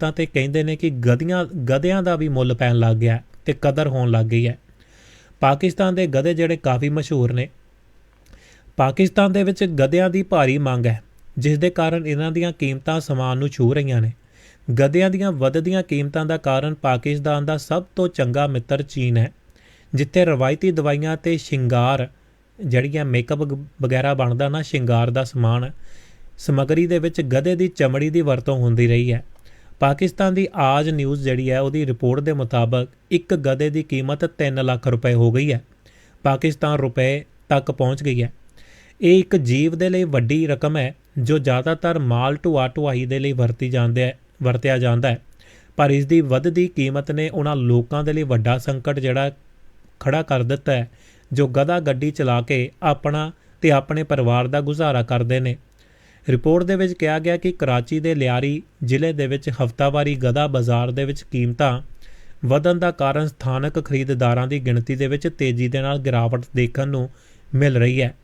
ਤਾਂ ਤੇ ਕਹਿੰਦੇ ਨੇ ਕਿ ਗਧੀਆਂ, ਗਧਿਆਂ ਦਾ ਵੀ ਮੁੱਲ ਪੈਣ ਲੱਗ ਗਿਆ ਤੇ ਕਦਰ ਹੋਣ ਲੱਗ ਗਈ ਹੈ। ਪਾਕਿਸਤਾਨ ਦੇ ਗਧੇ ਜਿਹੜੇ ਕਾਫੀ ਮਸ਼ਹੂਰ ਨੇ। ਪਾਕਿਸਤਾਨ ਦੇ ਵਿੱਚ ਗਧਿਆਂ ਦੀ ਭਾਰੀ ਮੰਗ ਹੈ, ਜਿਸ ਦੇ ਕਾਰਨ ਇਹਨਾਂ ਦੀਆਂ ਕੀਮਤਾਂ ਸਮਾਨ ਨੂੰ ਛੂ ਰਹੀਆਂ ਨੇ। ਗਧਿਆਂ ਦੀਆਂ ਵੱਧਦੀਆਂ ਕੀਮਤਾਂ ਦਾ ਕਾਰਨ ਪਾਕਿਸਤਾਨ ਦਾ ਸਭ ਤੋਂ ਚੰਗਾ ਮਿੱਤਰ ਚੀਨ ਹੈ, ਜਿੱਥੇ ਰਵਾਇਤੀ ਦਵਾਈਆਂ ਤੇ ਸ਼ਿੰਗਾਰ ਜਿਹੜੀਆਂ ਮੇਕਅਪ ਗ- ਵਗੈਰਾ ਬਣਦਾ ਨਾ, ਸ਼ਿੰਗਾਰ ਦਾ ਸਮਾਨ ਸਮੱਗਰੀ ਦੇ ਵਿੱਚ ਗਧੇ ਦੀ ਚਮੜੀ ਦੀ ਵਰਤੋਂ ਹੁੰਦੀ ਰਹੀ ਹੈ। ਪਾਕਿਸਤਾਨ ਦੀ ਆਜ ਨਿਊਜ਼ ਜਿਹੜੀ ਹੈ, ਉਹਦੀ ਰਿਪੋਰਟ ਦੇ ਮੁਤਾਬਕ ਇੱਕ ਗਧੇ ਦੀ ਕੀਮਤ 3 ਲੱਖ ਰੁਪਏ ਹੋ ਗਈ ਹੈ। ਪਾਕਿਸਤਾਨ ਰੁਪਏ ਤੱਕ ਪਹੁੰਚ ਗਈ ਹੈ। ਇਹ ਇੱਕ ਜੀਵ ਦੇ ਲਈ ਵੱਡੀ ਰਕਮ ਹੈ, ਜੋ ਜ਼ਿਆਦਾਤਰ ਮਾਲ ਢੁਆ ਢੁਆਈ ਦੇ ਲਈ ਵਰਤੀ ਜਾਂਦੇ ਹੈ, ਵਰਤਿਆ ਜਾਂਦਾ ਹੈ। ਪਰ ਇਸ ਦੀ ਵੱਧਦੀ ਕੀਮਤ ਨੇ ਉਹਨਾਂ ਲੋਕਾਂ ਦੇ ਲਈ ਵੱਡਾ ਸੰਕਟ ਜਿਹੜਾ ਖੜਾ ਕਰ ਦਿੱਤਾ ਹੈ, ਜੋ ਗਧਾ ਗੱਡੀ ਚਲਾ ਕੇ ਆਪਣਾ ਤੇ ਆਪਣੇ ਪਰਿਵਾਰ ਦਾ ਗੁਜ਼ਾਰਾ ਕਰਦੇ ਨੇ। ਰਿਪੋਰਟ ਦੇ ਵਿੱਚ ਕਿਹਾ ਗਿਆ ਕਿ ਕਰਾਚੀ ਦੇ ਲਿਆਰੀ ਜ਼ਿਲ੍ਹੇ ਦੇ ਵਿੱਚ ਹਫ਼ਤਾਵਾਰੀ ਗਧਾ ਬਾਜ਼ਾਰ ਦੇ ਵਿੱਚ ਕੀਮਤਾਂ ਵਧਣ ਦਾ ਕਾਰਨ ਸਥਾਨਕ ਖਰੀਦਦਾਰਾਂ ਦੀ ਗਿਣਤੀ ਦੇ ਵਿੱਚ ਤੇਜ਼ੀ ਦੇ ਨਾਲ ਗਿਰਾਵਟ ਦੇਖਣ ਨੂੰ ਮਿਲ ਰਹੀ ਹੈ।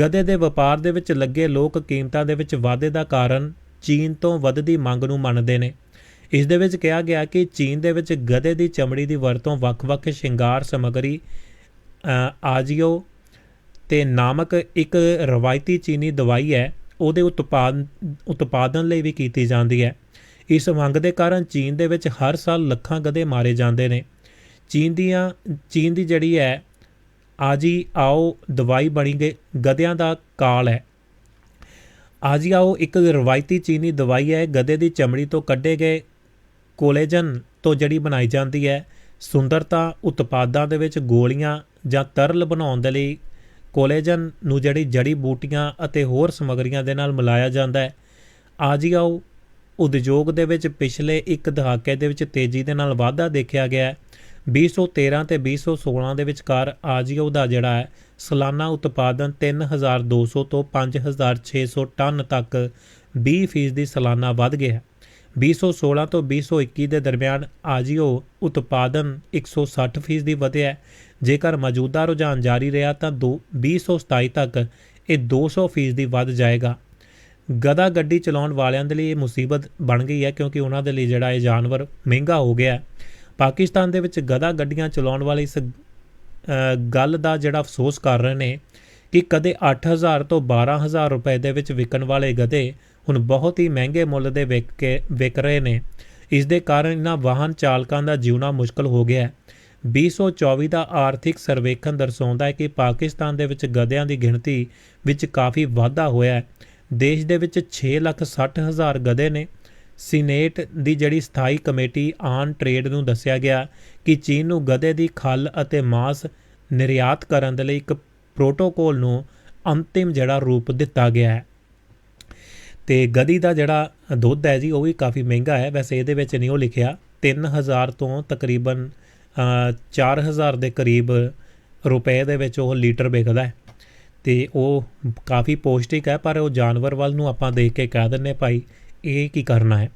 ਗਧੇ ਦੇ ਵਪਾਰ ਦੇ ਵਿੱਚ ਲੱਗੇ ਲੋਕ ਕੀਮਤਾਂ ਦੇ ਵਿੱਚ ਵਾਧੇ ਦਾ ਕਾਰਨ ਚੀਨ ਤੋਂ ਵੱਧਦੀ ਮੰਗ ਨੂੰ ਮੰਨਦੇ ਨੇ। ਇਸ ਦੇ ਵਿੱਚ ਕਿਹਾ ਗਿਆ ਕਿ ਚੀਨ ਦੇ ਵਿੱਚ ਗਧੇ ਦੀ ਚਮੜੀ ਦੀ ਵਰਤੋਂ ਵੱਖ-ਵੱਖ ਸ਼ਿੰਗਾਰ ਸਮੱਗਰੀ ਆਜੀਓ ਤੇ ਨਾਮਕ ਇੱਕ ਰਵਾਇਤੀ ਚੀਨੀ ਦਵਾਈ ਹੈ। ਉਹਦੇ ਉਤਪਾਦਨ ਉਤਪਾਦਨ ਲਈ ਵੀ ਕੀਤੀ ਜਾਂਦੀ ਹੈ। ਇਸ ਮੰਗ ਦੇ ਕਾਰਨ ਚੀਨ ਦੇ ਵਿੱਚ ਹਰ ਸਾਲ ਲੱਖਾਂ ਗਧੇ ਮਾਰੇ ਜਾਂਦੇ ਨੇ। ਚੀਨ ਦੀਆਂ, ਚੀਨ ਦੀ ਜਿਹੜੀ ਹੈ, ਆਜੀ ਆਓ ਦਵਾਈ ਬਣੀ ਗਏ ਗਧਿਆਂ ਦਾ ਕਾਲ ਹੈ। ਆਜੀ ਆਓ ਇੱਕ ਰਵਾਇਤੀ ਚੀਨੀ ਦਵਾਈ ਹੈ, ਗਧੇ ਦੀ ਚਮੜੀ ਤੋਂ ਕੱਢੇ ਗਏ ਕੋਲੇਜਨ ਤੋਂ ਜਿਹੜੀ ਬਣਾਈ ਜਾਂਦੀ ਹੈ, ਸੁੰਦਰਤਾ ਉਤਪਾਦਾਂ ਦੇ ਵਿੱਚ ਗੋਲੀਆਂ ਜਾਂ ਤਰਲ ਬਣਾਉਣ ਦੇ ਲਈ ਕੋਲੇਜਨ ਨੂੰ ਜਿਹੜੀ ਜੜੀ ਬੂਟੀਆਂ ਅਤੇ ਹੋਰ ਸਮੱਗਰੀਆਂ ਦੇ ਨਾਲ ਮਿਲਾਇਆ ਜਾਂਦਾ ਹੈ। ਆਜੀਆਓ ਉਦਯੋਗ ਦੇ ਵਿੱਚ ਪਿਛਲੇ ਇੱਕ ਦਹਾਕੇ ਦੇ ਵਿੱਚ ਤੇਜ਼ੀ ਦੇ ਨਾਲ ਵਾਧਾ ਦੇਖਿਆ ਗਿਆ ਹੈ। 2013 ਤੇ 2016 ਦੇ ਵਿਚਕਾਰ ਆਜੀਓ ਦਾ ਜਿਹੜਾ ਹੈ, ਸਾਲਾਨਾ ਉਤਪਾਦਨ 3200 ਤੋਂ 5600 ਟਨ ਤੱਕ 20% ਦੀ ਸਾਲਾਨਾ ਵੱਧ ਗਿਆ 2016 ਤੋਂ 2021 ਦੇ ਦਰਮਿਆਨ ਆਜੀਓ ਉਤਪਾਦਨ 160% ਦੀ ਵਧਿਆ ਜੇਕਰ ਮੌਜੂਦਾ ਰੁਝਾਨ ਜਾਰੀ ਰਿਹਾ ਤਾਂ ਦੋ- 2027 ਤੱਕ ਇਹ 200% ਦੀ ਵੱਧ ਜਾਏਗਾ। ਗਧਾ ਗੱਡੀ ਚਲਾਉਣ ਵਾਲਿਆਂ ਦੇ ਲਈ ਇਹ ਮੁਸੀਬਤ ਬਣ ਗਈ ਹੈ ਕਿਉਂਕਿ ਉਹਨਾਂ ਦੇ ਲਈ ਜਿਹੜਾ ਇਹ ਜਾਨਵਰ ਮਹਿੰਗਾ ਹੋ ਗਿਆ ਪਾਕਿਸਤਾਨ ਦੇ ਵਿੱਚ ਗਧਾ ਗੱਡੀਆਂ ਚਲਾਉਣ ਵਾਲੇ ਇਸ ਗੱਲ ਦਾ ਜਿਹੜਾ ਅਫਸੋਸ ਕਰ ਰਹੇ ਨੇ ਕਿ ਕਦੇ 8000 ਤੋਂ 12000 ਰੁਪਏ ਦੇ ਵਿੱਚ ਵਿਕਣ ਵਾਲੇ ਗਧੇ ਹੁਣ ਬਹੁਤ ਹੀ ਮਹਿੰਗੇ ਮੁੱਲ ਦੇ ਵਿਕ ਕੇ ਵਿਕ ਰਹੇ ਨੇ। ਇਸ ਦੇ ਕਾਰਨ ਇਹਨਾਂ ਵਾਹਨ ਚਾਲਕਾਂ ਦਾ ਜਿਉਣਾ ਮੁਸ਼ਕਲ ਹੋ ਗਿਆ ਹੈ। 2024 ਦਾ ਆਰਥਿਕ ਸਰਵੇਖਣ ਦਰਸਾਉਂਦਾ ਹੈ ਕਿ ਪਾਕਿਸਤਾਨ ਦੇ ਵਿੱਚ ਗਧਿਆਂ ਦੀ ਗਿਣਤੀ ਵਿੱਚ ਕਾਫੀ ਵਾਧਾ ਹੋਇਆ ਹੈ। ਦੇਸ਼ ਦੇ ਵਿੱਚ 6,60,000 ਗਧੇ ਨੇ। ਸੀਨੇਟ ਦੀ ਜਿਹੜੀ ਸਥਾਈ ਕਮੇਟੀ ਆਨ ਟ੍ਰੇਡ ਨੂੰ ਦੱਸਿਆ ਗਿਆ ਕਿ ਚੀਨ ਨੂੰ ਗਧੇ ਦੀ ਖੱਲ ਅਤੇ ਮਾਸ ਨਿਰਯਾਤ ਕਰਨ ਦੇ ਲਈ ਇੱਕ ਪ੍ਰੋਟੋਕੋਲ ਨੂੰ ਅੰਤਿਮ ਜਿਹੜਾ ਰੂਪ ਦਿੱਤਾ ਗਿਆ ਹੈ। ਤੇ ਗਧੀ ਦਾ ਜਿਹੜਾ ਦੁੱਧ ਹੈ ਜੀ ਉਹ ਵੀ ਕਾਫੀ ਮਹਿੰਗਾ ਹੈ। ਵੈਸੇ ਇਹਦੇ ਵਿੱਚ ਨਹੀਂ ਉਹ ਲਿਖਿਆ। 3000 ਤੋਂ ਤਕਰੀਬਨ ਅ, 4000 ਦੇ ਕਰੀਬ ਰੁਪਏ ਦੇ ਵਿੱਚ ਉਹ ਲੀਟਰ ਵਿਕਦਾ ਹੈ। ਤੇ ਉਹ ਕਾਫੀ ਪੌਸ਼ਟਿਕ ਹੈ ਪਰ ਉਹ ਜਾਨਵਰ ਵੱਲ ਨੂੰ ਆਪਾਂ ਦੇਖ ਕੇ ਕਹਿ ਦਿੰਨੇ ਭਾਈ ਇਹ ਕੀ ਕਰਨਾ ਹੈ?